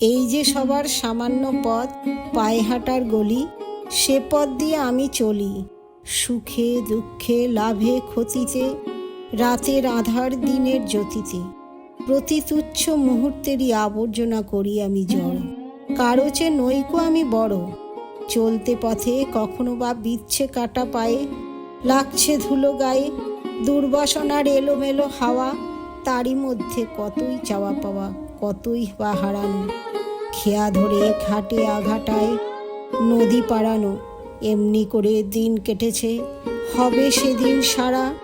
এই যে সবার সামান্য পথ, পায়ে হাঁটার গলি, সে পথ দিয়ে আমি চলি। সুখে, দুঃখে, লাভে, ক্ষতিতে, রাতের আধার, দিনের জ্যোতিতে। প্রতি তুচ্ছ মুহূর্তেরই আবর্জনা করি আমি জড় কারও চেয়ে নৈকো আমি বড়। চলতে পথে কখনো বা বিচ্ছে কাটা পায়ে, লাগছে ধুলো গায়ে, দুর্বাসনার এলোমেলো হাওয়া, তারই মধ্যে কতই চাওয়া পাওয়া, কতই বা হারানো। খেয়া ধরে ঘাটে আঘাটায় নদী পাড়ানো। এমনি করে দিন কেটেছে। হবে সেদিন সারা।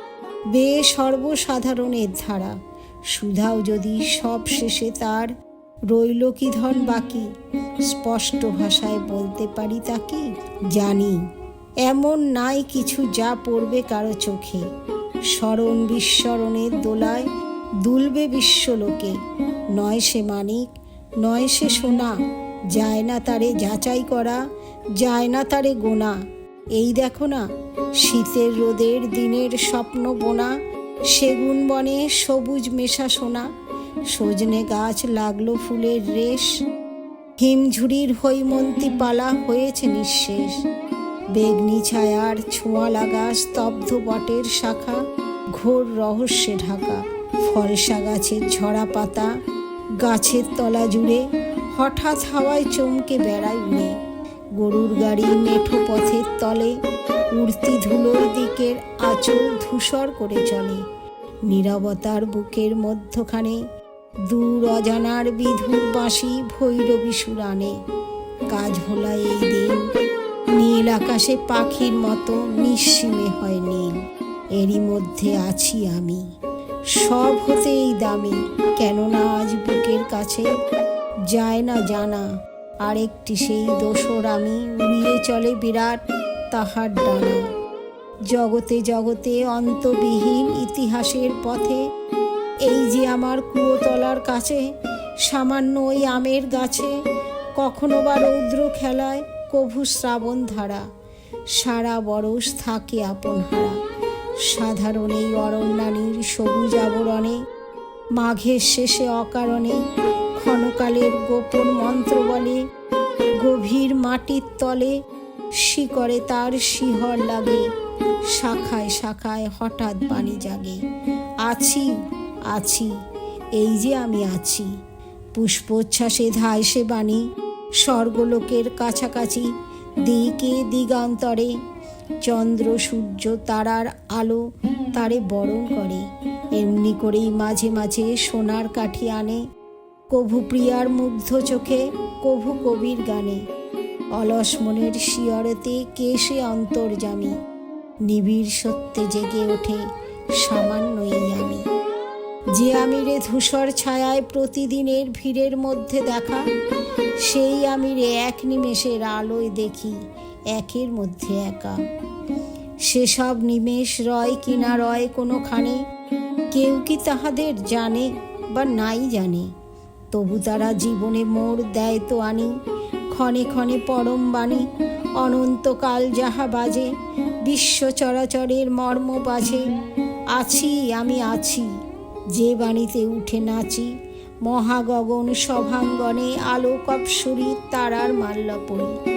বে সর্বসাধারণের ধারা। সুধাও যদি সব শেষে তার, রইল কি ধন বাকি? স্পষ্ট ভাষায় বলতে পারি তাকে, জানি। এমন নাই কিছু যা পড়বে কারও চোখে। স্মরণ বিস্মরণের দোলায় দুলবে বিশ্বলোকে। নয় সে মানিক নয় সে সোনা। যায় না তারে যাচাই করা, যায় না তারে গোনা। এই দেখো না, শীতের রোদের দিনের স্বপ্ন বোনা। সেগুন বনে সবুজ মেশা সোনা। সজনে গাছ লাগল ফুলের রেশ। হিমঝুড়ির হৈমন্তী পালা হয়েছে নিঃশেষ। বেগনি ছায়ার ছোঁয়া লাগা স্তব্ধ বটের শাখা। ঘোর রহস্যে ঢাকা। ফলসা গাছের ঝরা পাতা। গাছের তলা জুড়ে হঠাৎ হাওয়ায় চমকে বেড়ায় উড়ে। গরুর গাড়ি মেঠো পথের তলে, উড়তি ধুলোর দিকের আঁচল ধূসর করে চলে। নীরবতার বুকের মধ্যখানে দূর অজানার বিধুর বাঁশি ভৈরবী সুরানে কাজ ভোলা এই দিন, নীল আকাশে পাখির মতো নিঃসীমে হয় নীল। এরই মধ্যে আছি আমি। সব হতে এই দামি, কেননা আজ কাছে যায় না জানা। আরেকটি সেই দোসর আমি উড়িয়ে চলে বিরাট তাহার ডানা। জগতে জগতে অন্তবিহীন ইতিহাসের পথে এই যে আমার কুয়োতলার কাছে, সামান্য ওই আমের গাছে, কখনো বা রৌদ্র খেলায় কভু শ্রাবণ ধারা। সারা বরস থাকে আপন হারা। সাধারণ এই অরণ্যানীর সবুজ আবরণে মাঘের শেষে অকারণে ক্ষণকালের গোপন মন্ত্র বলে গভীর মাটির তলে শিকরে তার শিহর লাগে। শাখায় শাখায় হঠাৎ বাণী জাগে, আছি আছি, এই যে আমি আছি। পুষ্পোচ্ছ্বাসে ধায় সে বাণী, স্বর্গলোকের কাছাকাছি দিকে দিগান্তরে। চন্দ্র সূর্য তারার আলো তারে বরণ করে। এমনি করেই মাঝে মাঝে সোনার কাঠি আনে, কভু প্রিয়ার মুগ্ধ চোখে, কভু কবির গানে। অলস মনের শিয়রতে কেশে অন্তর্জামী নিবিড় সত্যে জেগে ওঠে সামান্যই আমি। যে আমিরে ধূসর ছায়ায় প্রতিদিনের ভিড়ের মধ্যে দেখা, সেই আমিরে এক নিমেষের আলোয় দেখি, একের মধ্যে একা। সেসব নিমেষ রয় কিনা রয় কোনোখানে কেউ কি তাহাদের জানে বা নাই জানে? তবু তারা জীবনে মোড় দেয় তো আনি। ক্ষণে ক্ষণে পরম বাণী, অনন্তকাল যাহা বাজে, বিশ্ব চরাচরের মর্ম বাজে। আছি, আমি আছি, যে বাণীতে উঠে নাচি। মহাগগন সভাঙ্গনে আলোক অপসরী তারার মাল্য পড়ি